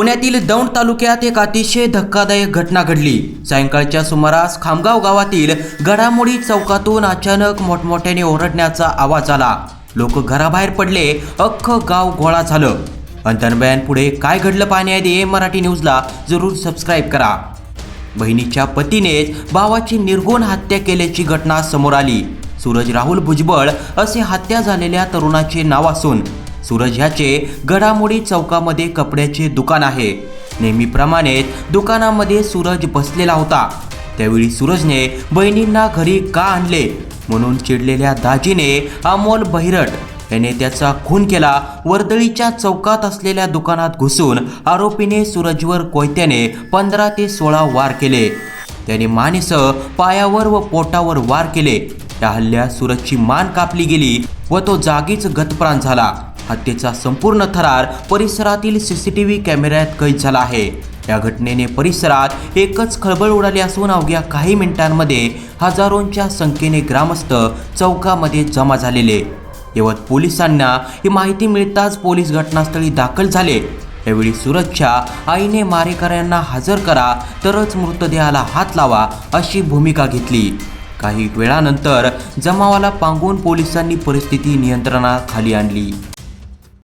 पुण्यातील दौंड तालुक्यात एक अतिशय धक्कादायक घटना घडली. सायंकाळच्या सुमारास खामगाव गावातील घडामोडी चौकातून अचानक मोठमोठ्याने ओरडण्याचा आवाज आला. लोक घराबाहेर पडले अख्खं गाव गोळा झालं. अंतर्बयान पुढे काय घडलं पाहण्याआधी मराठी न्यूजला जरूर सबस्क्राईब करा. बहिणीच्या पतीनेच भावाची निर्गुण हत्या केल्याची घटना समोर आली. सूरज राहुल भुजबळ असे हत्या झालेल्या तरुणाचे नाव असून सूरज ह्याचे घडामोडी चौकामध्ये कपड्याचे दुकान आहे. नेहमीप्रमाणे दुकानामध्ये सूरज बसलेला होता. त्यावेळी सूरजने बहिणींना घरी का आणले? म्हणून चिडलेल्या दाजीने अमोल बहिरट याने त्याचा खून केला. वर्दळीच्या चौकात असलेल्या दुकानात घुसून आरोपीने सूरजवर कोयत्याने पंधरा ते सोळा वार केले. त्याने मानेसह पायावर व पोटावर वार केले. त्या हल्ल्यात सूरजची मान कापली गेली व तो जागीच गतप्राण झाला. हत्येचा संपूर्ण थरार परिसरातील सीसीटीव्ही कॅमेऱ्यात कैद झाला आहे. या घटनेने परिसरात एकच खळबळ उडाली असून अवघ्या काही मिनिटांमध्ये हजारोंच्या संख्येने ग्रामस्थ चौकामध्ये जमा झालेले. यवत पोलिसांना ही माहिती मिळताच पोलीस घटनास्थळी दाखल झाले. यावेळी सूरजच्या आईने मारेकऱ्यांना हजर करा तरच मृतदेहाला हात लावा अशी भूमिका घेतली. काही वेळानंतर जमावाला पांगून पोलिसांनी परिस्थिती नियंत्रणाखाली आणली.